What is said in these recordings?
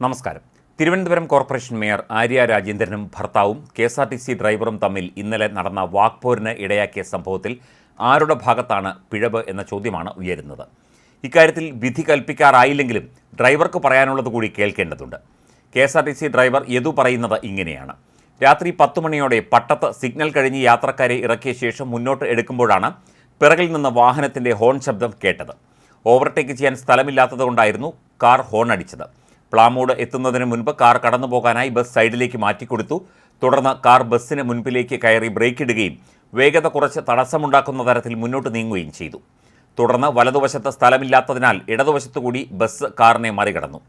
നമസ്കാരം. Thiruvananthapuram corporation mayor Arya രാജേന്ദ്രനും ഭർത്താവും K S R T C ഡ്രൈവറും തമ്മിൽ ഇന്നലെ നടന്ന വാക്പോരിന് ഇടയാക്കിയ സംഭവത്തിൽ ആരുടെ ഭാഗത്താണ് പിഴവ് എന്ന ചോദ്യമാണ് ഉയരുന്നത്. ഇക്കാര്യത്തിൽ വിധി കൽപ്പിക്കാറായില്ലെങ്കിലും ഡ്രൈവർക്ക് പറയാനുള്ളത് കൂടി കേൾക്കേണ്ടതുണ്ട്. K S R T C driver Yadu പറയുന്നത് ഇങ്ങനെയാണ്. രാത്രി പത്ത് മണിയോടെ പട്ടത്ത് സിഗ്നൽ കഴിഞ്ഞ് യാത്രക്കാരെ ഇറക്കിയ ശേഷം മുന്നോട്ട് എടുക്കുമ്പോഴാണ് പിറകിൽ നിന്ന് വാഹനത്തിന്റെ ഹോൺ ശബ്ദം കേട്ടത്. ഓവർടേക്ക് ചെയ്യാൻ സ്ഥലമില്ലാത്തതുകൊണ്ടായിരുന്നു കാർ ഹോൺ അടിച്ചത്. പ്ലാമൂട് എത്തുന്നതിന് മുൻപ് കാർ കടന്നു പോകാനായി ബസ് സൈഡിലേക്ക് മാറ്റിക്കൊടുത്തു. തുടർന്ന് കാർ ബസ്സിന് മുൻപിലേക്ക് കയറി ബ്രേക്കിടുകയും വേഗത കുറച്ച് തടസ്സമുണ്ടാക്കുന്ന തരത്തിൽ മുന്നോട്ട് നീങ്ങുകയും ചെയ്തു. തുടർന്ന് വലതുവശത്ത് സ്ഥലമില്ലാത്തതിനാൽ ഇടതുവശത്തു കൂടി ബസ് കാറിനെ മറികടന്നു.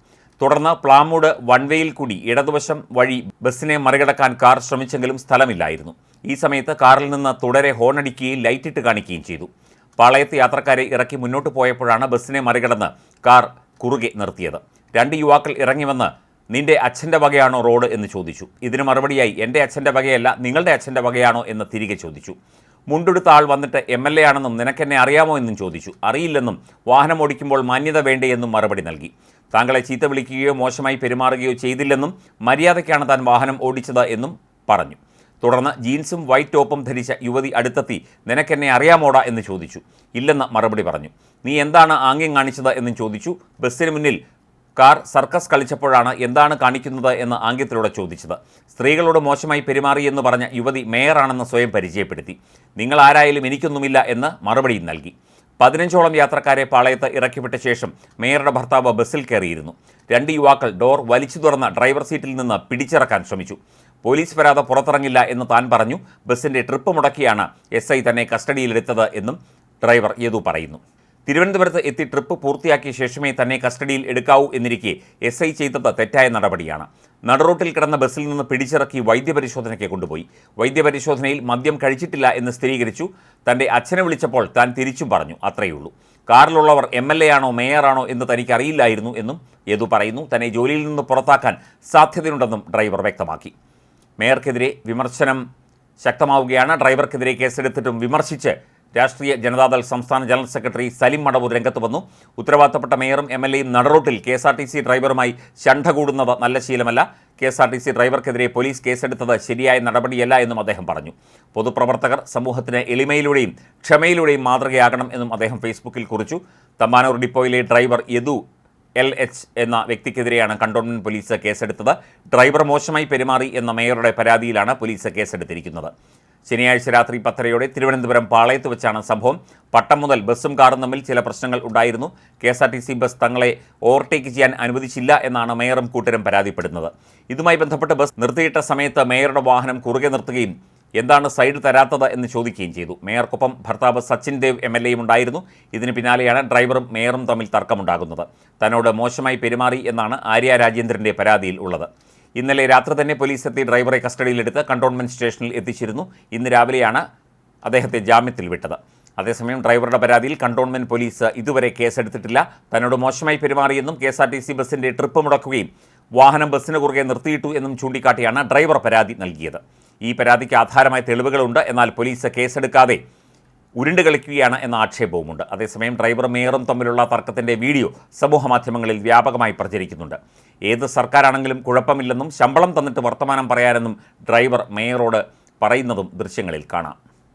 തുടർന്ന് പ്ലാമൂട് വൺവേയിൽ കൂടി ഇടതുവശം വഴി ബസ്സിനെ മറികടക്കാൻ കാർ ശ്രമിച്ചെങ്കിലും സ്ഥലമില്ലായിരുന്നു. ഈ സമയത്ത് കാറിൽ നിന്ന് തുടരെ ഹോണടിക്കുകയും ലൈറ്റിട്ട് കാണിക്കുകയും ചെയ്തു. പാളയത്ത് യാത്രക്കാരെ ഇറക്കി മുന്നോട്ട് പോയപ്പോഴാണ് ബസ്സിനെ മറികടന്ന് കാർ കുറുകെ നിർത്തിയത്. രണ്ട് യുവാക്കൾ ഇറങ്ങി വന്ന് നിന്റെ അച്ഛന്റെ വകയാണോ റോഡ്? എന്ന് ചോദിച്ചു. ഇതിന് മറുപടിയായി എന്റെ അച്ഛന്റെ വകയല്ല നിങ്ങളുടെ അച്ഛന്റെ വകയാണോ? എന്ന് തിരികെ ചോദിച്ചു. മുണ്ടെടുത്ത ആൾ വന്നിട്ട് എം എൽ എ ആണെന്നും നിനക്കെന്നെ അറിയാമോ? എന്നും ചോദിച്ചു. അറിയില്ലെന്നും വാഹനം ഓടിക്കുമ്പോൾ മാന്യത വേണ്ടേ? എന്നും മറുപടി നൽകി. താങ്കളെ ചീത്ത വിളിക്കുകയോ മോശമായി പെരുമാറുകയോ ചെയ്തില്ലെന്നും മര്യാദയ്ക്കാണ് താൻ വാഹനം ഓടിച്ചത് എന്നും പറഞ്ഞു. തുടർന്ന് ജീൻസും വൈറ്റ് ടോപ്പും ധരിച്ച യുവതി അടുത്തെത്തി നിനക്കെന്നെ അറിയാമോടാ? എന്ന് ചോദിച്ചു. ഇല്ലെന്ന് മറുപടി പറഞ്ഞു. നീ എന്താണ് ആംഗ്യം കാണിച്ചത്? എന്നും ചോദിച്ചു. ബസ്സിന് മുന്നിൽ കാർ സർക്കസ് കളിച്ചപ്പോഴാണ് എന്താണ് കാണിക്കുന്നത് എന്ന് ആംഗ്യത്തിലൂടെ ചോദിച്ചത്. സ്ത്രീകളോട് മോശമായി പെരുമാറിയെന്ന് പറഞ്ഞ യുവതി മേയറാണെന്ന് സ്വയം പരിചയപ്പെടുത്തി. നിങ്ങൾ ആരായാലും എനിക്കൊന്നുമില്ല എന്ന് മറുപടിയും നൽകി. പതിനഞ്ചോളം യാത്രക്കാരെ പാളയത്ത് ഇറക്കിവിട്ട ശേഷം മേയറുടെ ഭർത്താവ് ബസ്സിൽ കയറിയിരുന്നു. രണ്ട് യുവാക്കൾ ഡോർ വലിച്ചു തുറന്ന ഡ്രൈവർ സീറ്റിൽ നിന്ന് പിടിച്ചിറക്കാൻ ശ്രമിച്ചു. പോലീസ് വരാതെ പുറത്തിറങ്ങില്ല എന്ന് താൻ പറഞ്ഞു. ബസ്സിന്റെ ട്രിപ്പ് മുടക്കിയാണ് എസ് ഐ തന്നെ കസ്റ്റഡിയിലെടുത്തത് എന്നും ഡ്രൈവർ യേതു പറയുന്നു. തിരുവനന്തപുരത്ത് എത്തി ട്രിപ്പ് പൂർത്തിയാക്കിയ ശേഷമേ തന്നെ കസ്റ്റഡിയിൽ എടുക്കാവൂ എന്നിരിക്കെ എസ് ഐ ചെയ്തത് തെറ്റായ നടപടിയാണ്. നടുറോട്ടിൽ കിടന്ന ബസ്സിൽ നിന്ന് പിടിച്ചിറക്കി വൈദ്യപരിശോധനയ്ക്ക് കൊണ്ടുപോയി. വൈദ്യപരിശോധനയിൽ മദ്യം കഴിച്ചിട്ടില്ല എന്ന് സ്ഥിരീകരിച്ചു. തന്റെ അച്ഛനെ വിളിച്ചപ്പോൾ താൻ തിരിച്ചും പറഞ്ഞു അത്രയുള്ളൂ കാറിലുള്ളവർ എം എൽ എ ആണോ മേയറാണോ എന്ന് തനിക്ക് അറിയില്ലായിരുന്നു എന്നും യദു പറയുന്നു. തന്നെ ജോലിയിൽ നിന്ന് പുറത്താക്കാൻ സാധ്യതയുണ്ടെന്നും ഡ്രൈവർ വ്യക്തമാക്കി. മേയർക്കെതിരെ വിമർശനം ശക്തമാവുകയാണ്. ഡ്രൈവർക്കെതിരെ കേസെടുത്തിട്ടും വിമർശിച്ച് രാഷ്ട്രീയ ജനതാദൾ സംസ്ഥാന ജനറൽ സെക്രട്ടറി സലിം മടവൂർ രംഗത്ത് വന്നു. ഉത്തരവാദിത്തപ്പെട്ട മേയറും എം എൽ എയും നടറോട്ടിൽ K S R T C ഡ്രൈവറുമായി ശണ്ഠ കൂടുന്നത് നല്ല ശീലമല്ല. K S R T C ഡ്രൈവർക്കെതിരെ police കേസെടുത്തത് ശരിയായ നടപടിയല്ല എന്നും അദ്ദേഹം പറഞ്ഞു. പൊതുപ്രവർത്തകർ സമൂഹത്തിന് എളിമയിലൂടെയും ക്ഷമയിലൂടെയും മാതൃകയാകണം എന്നും അദ്ദേഹം ഫേസ്ബുക്കിൽ കുറിച്ചു. തമ്പാനൂർ ഡിപ്പോയിലെ ഡ്രൈവർ യദു എൽ എച്ച് എന്ന വ്യക്തിക്കെതിരെയാണ് കണ്ടോൺമെന്റ് പോലീസ് കേസെടുത്തത്. ഡ്രൈവർ മോശമായി പെരുമാറി എന്ന മേയറുടെ പരാതിയിലാണ് പോലീസ് കേസെടുത്തിരിക്കുന്നത്. ശനിയാഴ്ച രാത്രി പത്തരയോടെ തിരുവനന്തപുരം പാളയത്ത് വെച്ചാണ് സംഭവം. പട്ടം മുതൽ ബസ്സും കാറും തമ്മിൽ ചില പ്രശ്നങ്ങൾ ഉണ്ടായിരുന്നു. K S R T C bus തങ്ങളെ ഓവർടേക്ക് ചെയ്യാൻ അനുവദിച്ചില്ല എന്നാണ് മേയറും കൂട്ടരും പരാതിപ്പെടുന്നത്. ഇതുമായി ബന്ധപ്പെട്ട് ബസ് നിർത്തിയിട്ട സമയത്ത് മേയറുടെ വാഹനം കുറുകെ നിർത്തുകയും എന്താണ് സൈഡ് തരാത്തത് എന്ന് ചോദിക്കുകയും ചെയ്തു. മേയർക്കൊപ്പം ഭർത്താവ് സച്ചിൻ ദേവ് എം എൽ എയും ഉണ്ടായിരുന്നു. ഇതിന് പിന്നാലെയാണ് ഡ്രൈവറും മേയറും തമ്മിൽ തർക്കമുണ്ടാകുന്നത്. തന്നോട് മോശമായി പെരുമാറി എന്നാണ് ആര്യ രാജേന്ദ്രന്റെ പരാതിയിൽ ഉള്ളത്. ഇന്നലെ രാത്രി തന്നെ പോലീസ് എത്തി ഡ്രൈവറെ കസ്റ്റഡിയിലെടുത്ത് കണ്ടോൺമെന്റ് സ്റ്റേഷനിൽ എത്തിച്ചിരുന്നു. ഇന്ന് രാവിലെയാണ് അദ്ദേഹത്തെ ജാമ്യത്തിൽ വിട്ടത്. അതേസമയം ഡ്രൈവറുടെ പരാതിയിൽ കണ്ടോൺമെന്റ് പോലീസ് ഇതുവരെ കേസെടുത്തിട്ടില്ല. തന്നോട് മോശമായി പെരുമാറിയെന്നും K S R T C ബസിന്റെ ട്രിപ്പ് മുടക്കുകയും വാഹനം ബസ്സിന് കുറുകെ നിർത്തിയിട്ടു എന്നും ചൂണ്ടിക്കാട്ടിയാണ് ഡ്രൈവർ പരാതി നൽകിയത്. ഈ പരാതിക്ക് ആധാരമായ തെളിവുകളുണ്ട്. എന്നാൽ പോലീസ് കേസെടുക്കാതെ ഉരുണ്ട് കളിക്കുകയാണ് എന്ന ആക്ഷേപവുമുണ്ട്. അതേസമയം ഡ്രൈവർ മേയറും തമ്മിലുള്ള തർക്കത്തിന്റെ വീഡിയോ സമൂഹമാധ്യമങ്ങളിൽ വ്യാപകമായി പ്രചരിക്കുന്നുണ്ട്. ഏത് സർക്കാരാണെങ്കിലും കുഴപ്പമില്ലെന്നും ശമ്പളം തന്നിട്ട് വർത്തമാനം പറയാനെന്നും ഡ്രൈവർ മേയറോട് പറയുന്നതും ദൃശ്യങ്ങളിൽ കാണാം.